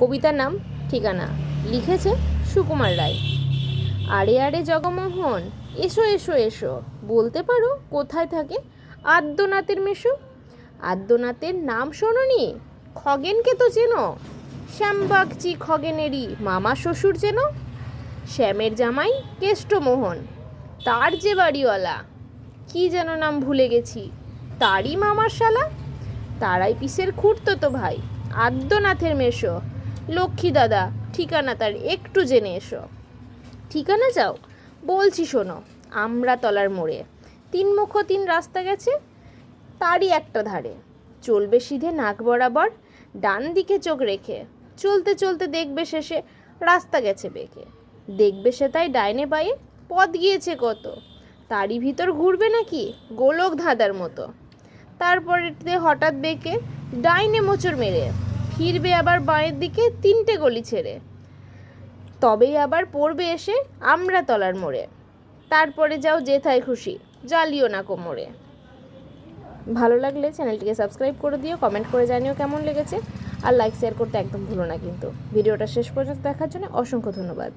কবিতার নাম, ঠিকানা লিখেছে সুকুমার রায়। আরে আরে জগমোহন, এসো এসো এসো, বলতে পারো কোথায় থাকে আদ্যনাথের মেশো। আদ্যনাথের নাম শোনোনি? খগেনকে তো চেনো। শ্যামবাগচি খগেনেরই মামা শ্বশুর চেনো। শ্যামের জামাই কেষ্টমোহন, তার যে বাড়িওয়ালা। কি যেন নাম ভুলে গেছি, তারই মামার শালা। তারাই পিসের খুঁড়তো তো ভাই, আদ্যনাথের মেশো। লক্ষ্মী দাদা, ঠিকানা তার একটু জেনে এসো। ঠিকানা যাও, বলছি শোনো, আমরা তলার মোড়ে। তিন মুখ তিন রাস্তা গেছে, তারই একটা ধারে। চলবে সিধে নাক বরাবর, ডান দিকে চোখ রেখে। চলতে চলতে দেখবে শেষে রাস্তা গেছে বেঁকে। দেখবে সে তাই ডাইনে বায়ে পথ গিয়েছে কত। তারই ভিতর ঘুরবে নাকি, গোলক ধাঁধার মতো। তারপরে হঠাৎ বেঁকে ডাইনে মোচড় মেরে। ফিরবে আবার বাঁয়ের দিকে তিনটে গলি ছেড়ে। তবেই আবার পড়বে এসে আমরা তলার মোড়ে। তারপরে যাও যেথায় খুশি, জ্বালিও না কোমরে। ভালো লাগলে চ্যানেলটিকে সাবস্ক্রাইব করে দিও, কমেন্ট করে জানিও কেমন লেগেছে। আর লাইক, শেয়ার করতে একদম ভুলো না কিন্তু। ভিডিওটা শেষ পর্যন্ত দেখার জন্য অসংখ্য ধন্যবাদ।